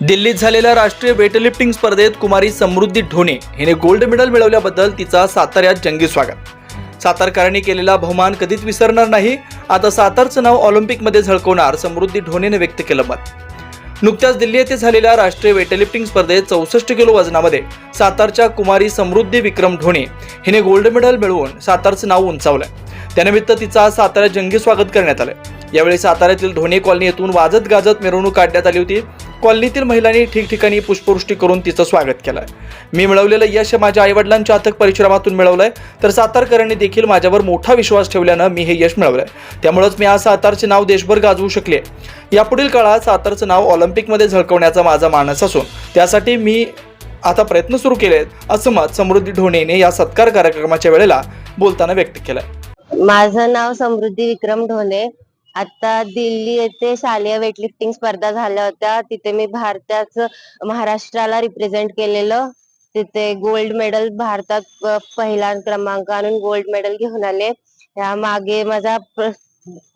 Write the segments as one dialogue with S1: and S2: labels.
S1: दिल्लीत झालेल्या राष्ट्रीय वेटलिफ्टिंग स्पर्धेत कुमारी समृद्धी ढोणे हिने गोल्ड मेडल मिळवल्याबद्दल तिचा साताऱ्यात जंगी स्वागत. सातारकरांनी केलेला बहुमान कधीच विसरणार नाही. आता सातारचं नाव ऑलिम्पिकमध्ये झळकवणार समृद्धी ढोणेने व्यक्त केलं मत. नुकत्याच दिल्ली येथे झालेल्या राष्ट्रीय वेटलिफ्टिंग स्पर्धेत चौसष्ट किलो वजनामध्ये सातारच्या कुमारी समृद्धी विक्रम ढोणे हिने गोल्ड मेडल मिळवून सातारचं नाव उंचावलं. त्यानिमित्त तिचा साताऱ्यात जंगी स्वागत करण्यात आलं. यावेळी साताऱ्यातील धोनी कॉलनी येथून वाजत गाजत मिरवणूक काढण्यात आली होती. कॉलनीतील महिलांनी ठिकठिकाणी पुष्पवृष्टी करून तिचं स्वागत केलंय. मी मिळवलेलं यश माझ्या आईवडिलांच्या अथक परिश्रमातून मिळवलंय तर सातारकरांनी देखील माझ्यावर मोठा विश्वास ठेवल्यानं मी हे यश मिळवलंय. त्यामुळंच मी आज सातारचे नाव देशभर गाजवू शकले. यापुढील काळात सातारचं नाव ऑलिम्पिकमध्ये झळकवण्याचा माझा मानस असून त्यासाठी मी आता प्रयत्न सुरू केलेत असं मत समृद्धी ढोणेने या सत्कार कार्यक्रमाच्या वेळेला बोलताना व्यक्त केलंय.
S2: माझं नाव समृद्धी विक्रम ढोणे आता दिल्ली येथे शालेय वेटलिफ्टिंग स्पर्धा झाल्या होत्या. तिथे मी भारताचं महाराष्ट्राला रिप्रेझेंट केलेलं. तिथे गोल्ड मेडल भारतात पहिला क्रमांक आणून गोल्ड मेडल घेऊन आले. या मागे माझा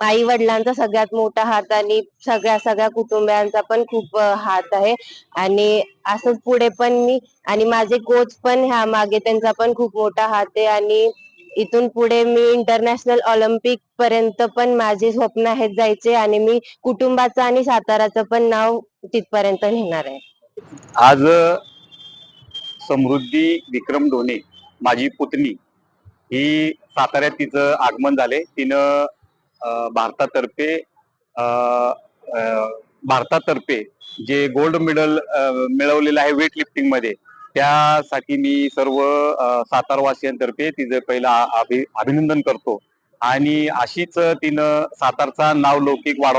S2: आई वडिलांचा सगळ्यात मोठा हात आणि सगळ्या सगळ्या कुटुंबियांचा पण खूप हात आहे. आणि असंच पुढे पण मी आणि माझे कोच पण ह्या मागे त्यांचा पण खूप मोठा हात आहे. आणि इथून पुढे मी इंटरनॅशनल ऑलिम्पिक पर्यंत पण माझे स्वप्न आहेत जायचे आणि मी कुटुंबाचं आणि साताराचं पण नाव तिथपर्यंत नेणार आहे.
S3: आज समृद्धी विक्रम डोने माझी पुतणी ही साताऱ्यात तिचं आगमन झाले. तिनं भारतातर्फे भारतातर्फे जे गोल्ड मेडल मिळवलेलं आहे वेट लिफ्टिंगमध्ये त्यासाठी मी सर्व सातारवासियांतर्फे तिचं पहिलं अभि- अभिनंदन करतो. आणि अशीच तिनं सातारचा नाव लौकिक वाढवा